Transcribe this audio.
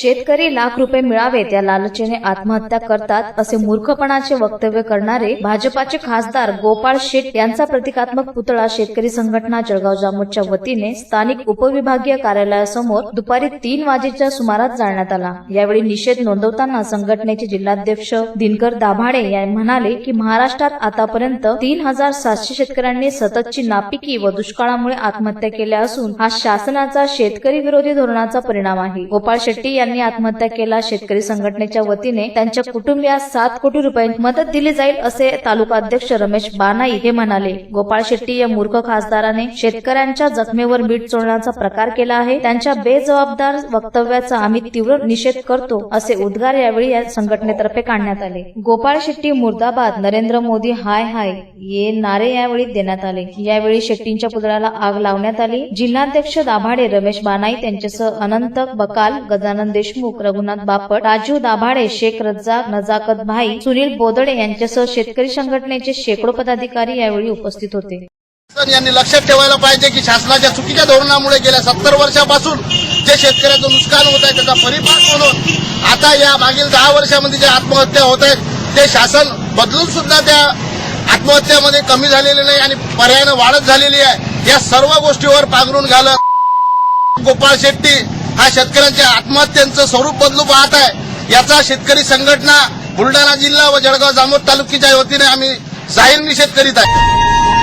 शेतकरी लाख रुपये मिळावेत या लालचेने आत्महत्या करतात असे मूर्खपणाचे वक्तव्य करणारे भाजपाचे खासदार गोपाळ शेट यांचा प्रतिकात्मक पुतळा शेतकरी संघटना जळगाव जामोदच्या वतीने स्थानिक उपविभागीय कार्यालयासमोर दुपारी तीन वाजेच्या सुमारास जाळण्यात आला. यावेळी निषेध नोंदवताना संघटनेचे जिल्हाध्यक्ष दिनकर दाभाडे यांनी म्हणाले की महाराष्ट्रात आतापर्यंत तीन हजार सातशे शेतकऱ्यांनी सततची नापिकी व दुष्काळामुळे आत्महत्या केल्या असून हा शासनाचा शेतकरी विरोधी धोरणाचा परिणाम आहे. गोपाळ शेट्टी यांनी यांनी आत्महत्या केला. शेतकरी संघटनेच्या वतीने त्यांच्या कुटुंबियास सात कोटी रुपये मदत दिली जाईल असे तालुका अध्यक्ष रमेश बानाई हे म्हणाले. गोपाळ शेट्टी या मूर्ख खासदाराने शेतकऱ्यांच्या जखमेवर मीठ चोळण्याचा प्रकार केला आहे. त्यांच्या बेजबाबदार वक्तव्याचा आम्ही तीव्र निषेध करतो असे उद्गार यावेळी या संघटनेतर्फे काढण्यात आले. गोपाळ शेट्टी मुर्दाबाद नरेंद्र मोदी हाय हाय ये नारे यावेळी देण्यात आले. यावेळी शेट्टींच्या पुतळ्याला आग लावण्यात आली. जिल्हाध्यक्ष दाभाडे रमेश बानाई त्यांच्यासह अनंत बकाल गजानन देशमुख रघुनाथ बापट राजीव दाभाडे शेख रज्जाक नजाकत भाई सुनील बोदडे यांच्यासह शेतकरी संघटनेचे शेकडो पदाधिकारी यावेळी उपस्थित होते. यांनी लक्षात ठेवायला पाहिजे की शासनाच्या चुकीच्या धोरणामुळे गेल्या सत्तर वर्षापासून जे शेतकऱ्याचं नुकसान होत आहे त्याचा परिपाक म्हणून आता या मागील दहा वर्षामध्ये ज्या आत्महत्या होत आहेत ते शासन बदलून सुद्धा त्या आत्महत्यामध्ये कमी झालेले नाही आणि पर्यायानं वाढत झालेली आहे. या सर्व गोष्टीवर पांघरून घालत गोपाळ शेट्टी हा शेतकऱ्यांच्या आत्महत्यांचं स्वरूप बदलू पाहत आहे. याचा शेतकरी संघटना बुलढाणा जिल्हा व जळगाव जामोद तालुक्याच्या वतीने आम्ही जाहीर निषेध करीत आहे.